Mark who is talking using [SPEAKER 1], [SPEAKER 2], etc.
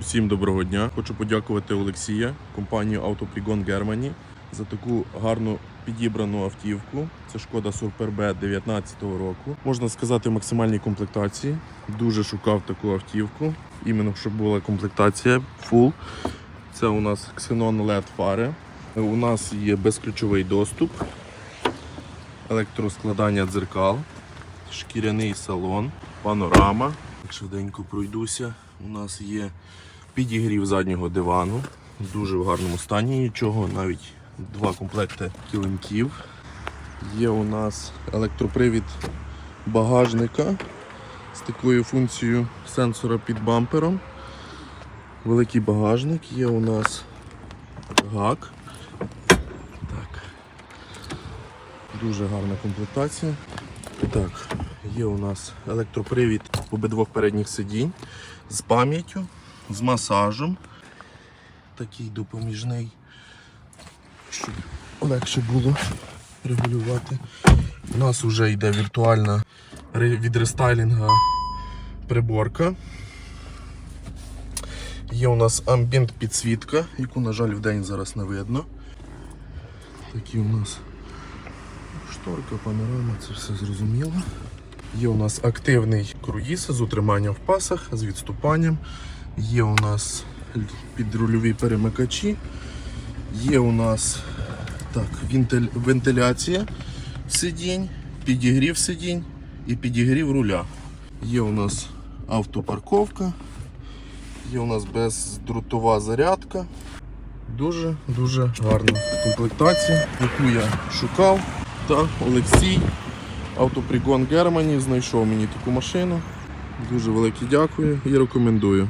[SPEAKER 1] Всім доброго дня. Хочу подякувати Олексія, компанію Автопригон Германі за таку гарну підібрану автівку. Це шкода Суперб 19 року. Можна сказати, в максимальній комплектації. Дуже шукав таку автівку. Іменно щоб була комплектація full. Це у нас Xenon LED фари. У нас є безключовий доступ, електроскладання дзеркал, шкіряний салон, панорама. Швиденько пройдуся. У нас є підігрів заднього дивану. Дуже в гарному стані нічого, навіть два комплекти килимків. Є у нас електропривід багажника з такою функцією сенсора під бампером. Великий багажник, є у нас гак. Так. Дуже гарна комплектація. Так, є у нас електропривід обидвох передніх сидінь з пам'яттю, з масажем. Такий допоміжний, щоб легше було регулювати. У нас вже йде віртуальна від рестайлінга приборка. Є у нас амбієнт підсвітка, яку, на жаль, вдень зараз не видно. Такі у нас шторка, панорама, це все зрозуміло. Є у нас активний круїз з утриманням в пасах, з відступанням. Є у нас підрульові перемикачі. Є у нас так, вентиляція сидінь, підігрів сидінь і підігрів руля. Є у нас автопарковка, є у нас бездрутова зарядка. Дуже-дуже гарна комплектація, яку я шукав. Та Олексій, автопригон Германі, знайшов мені таку машину. Дуже велике дякую і рекомендую.